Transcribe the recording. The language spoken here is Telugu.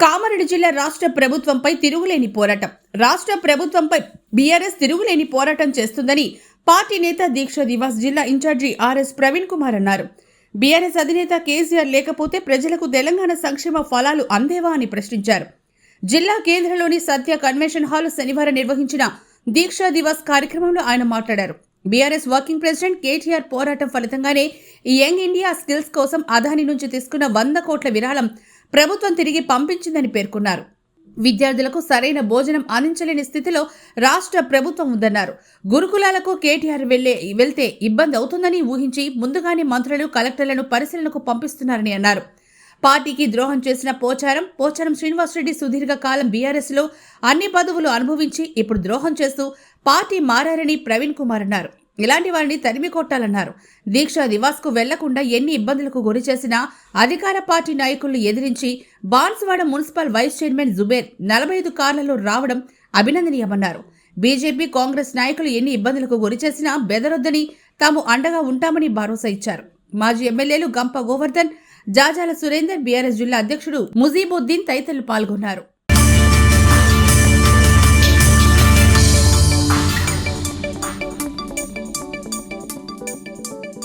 కామారెడ్డి జిల్లా రాష్ట్ర ప్రభుత్వంపై తిరుగులేని పోరాటం. రాష్ట్ర ప్రభుత్వంపై బీఆర్ఎస్ తిరుగులేని పోరాటం చేస్తుందని పార్టీ నేత దీక్ష దివాస్ జిల్లా ఇన్ఛార్జి ఆర్ఎస్ ప్రవీణ్ కుమార్ అన్నారు. బీఆర్ఎస్ అధినేత కేసీఆర్ లేకపోతే ప్రజలకు తెలంగాణ సంక్షేమ ఫలాలు అందేవా అని ప్రశ్నించారు. జిల్లా కేంద్రంలోని సత్య కన్వెన్షన్ హాల్ శనివారం నిర్వహించిన దీక్షా దివాస్ కార్యక్రమంలో ఆయన మాట్లాడారు. బీఆర్ఎస్ వర్కింగ్ ప్రెసిడెంట్ కేటీఆర్ పోరాటం ఫలితంగానే యంగ్ ఇండియా స్కిల్స్ కోసం అదాని నుంచి తీసుకున్న వంద కోట్ల విరాళం ప్రభుత్వం తిరిగి పంపించిందని పేర్కొన్నారు. విద్యార్థులకు సరైన భోజనం అందించలేని స్థితిలో రాష్ట్ర ప్రభుత్వం ఉందన్నారు. గురుకులాలకు కేటీఆర్ వెళ్ళే వెళ్తే ఇబ్బంది అవుతుందని ఊహించి ముందుగానే మంత్రులు కలెక్టర్లను పరిశీలనకు పంపిస్తున్నారని అన్నారు. పార్టీకి ద్రోహం చేసిన పోచారం పోచారం శ్రీనివాసరెడ్డి సుదీర్ఘ కాలం బీఆర్ఎస్లో అన్ని పదవులు అనుభవించి ఇప్పుడు ద్రోహం చేస్తూ పార్టీ మారారని ప్రవీణ్ కుమార్ అన్నారు. ఇలాంటి వారిని తరిమి కొట్టాలన్నారు. దీక్ష దివాస్కు వెళ్ళకుండా ఎన్ని ఇబ్బందులకు గురి చేసినా అధికార పార్టీ నాయకులను ఎదిరించి Banswada municipal vice chairman Zubair నలభై ఐదు కార్లలో రావడం అభినందనీయమన్నారు. బీజేపీ కాంగ్రెస్ నాయకులు ఎన్ని ఇబ్బందులకు గురి చేసినా బెదరొద్దని తాము అండగా ఉంటామని భరోసా ఇచ్చారు. మాజీ ఎమ్మెల్యేలు గంప గోవర్ధన్ జాజాల సురేందర్ బీఆర్ఎస్ జిల్లా అధ్యక్షుడు ముజీబుద్దీన్ తదితరులు పాల్గొన్నారు.